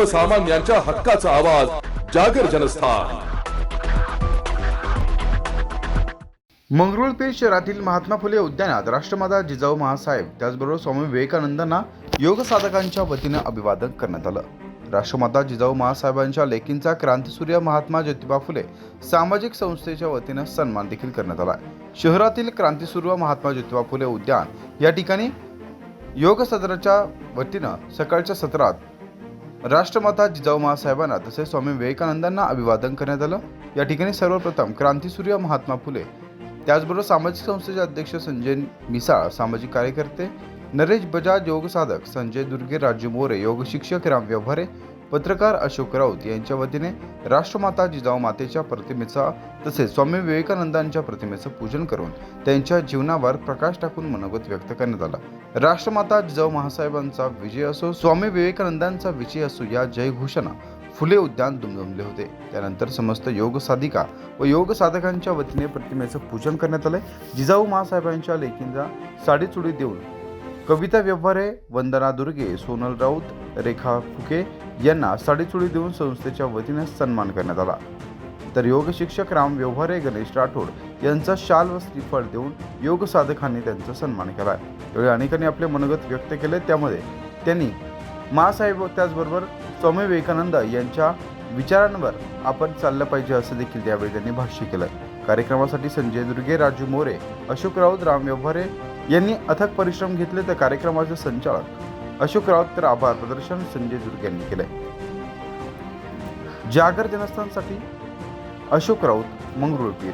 सर्वसामान्यांच्या हक्काचा आवाज जागर जनस्थान. मंगरुळपीर शहरातील महात्मा फुले उद्यानात राष्ट्रमाता जिजाऊ महासाहेब त्याचबरोबर स्वामी विवेकानंदांना योग साधकांच्या वतीनं अभिवादन करण्यात आलं. राष्ट्रमाता जिजाऊ महासाहेबांच्या लेकींचा क्रांतीसूर्य महात्मा ज्योतिबा फुले सामाजिक संस्थेच्या वतीनं सन्मान देखील करण्यात आला शहरातील क्रांतीसूर्य महात्मा ज्योतिबा फुले उद्यान या ठिकाणी योग सदराच्या वतीनं सकाळच्या सत्रात राष्ट्रमाता जिजाऊ महासाहेबांना तसेच स्वामी विवेकानंदांना अभिवादन करण्यात आलं. या ठिकाणी सर्वप्रथम क्रांतीसूर्य महात्मा फुले त्याचबरोबर सामाजिक संस्थेचे अध्यक्ष संजय मिसाळ सामाजिक कार्यकर्ते नरेश बजाज योग साधक संजय दुर्गे राजू मोरे योग शिक्षक राम व्यवहारे पत्रकार अशोक राऊत यांच्या वतीने राष्ट्रमाता जिजाऊ मातेच्या प्रतिमेचा तसेच स्वामी विवेकानंदांच्या प्रतिमेचं पूजन करून त्यांच्या जीवनावर प्रकाश टाकून मनोगत व्यक्त करण्यात आला. राष्ट्रमाता जिजाऊ महासाहेबांचा विजय असो स्वामी विवेकानंदांचा विजय असो या जयघोषणा फुले उद्यान दुमदुमले होते. त्यानंतर समस्त योग साधिका व योग साधकांच्या वतीने प्रतिमेचं पूजन करण्यात आलंय. जिजाऊ महासाहेबांच्या लेखींचा साडीचुडी देऊन कविता व्यवहारे वंदना दुर्गे सोनल राऊत रेखा फुके यांना साडीचुडी देऊन संस्थेच्या वतीने सन्मान करण्यात आला. तर योग शिक्षक राम व्यवहारे गणेश राठोड यांचा शाल व श्रीफळ देऊन योग साधकांनी त्यांचा सन्मान केला. यावेळी अनेकांनी आपले मनोगत व्यक्त केले. त्यामध्ये त्यांनी मासाहेब त्याचबरोबर स्वामी विवेकानंद यांच्या विचारांवर आपण चाललं पाहिजे असं देखील त्यावेळी त्यांनी भाष्य केलं. कार्यक्रमासाठी संजय दुर्गे राजू मोरे अशोक राऊत राम व्यवहारे यांनी अथक परिश्रम घेतले तर कार्यक्रमाचे संचालक अशोक राऊत तर आभार प्रदर्शन संजय दुर्ग यांनी केले जागर जनस्थानसाठी अशोक राऊत मंगरुळपीर.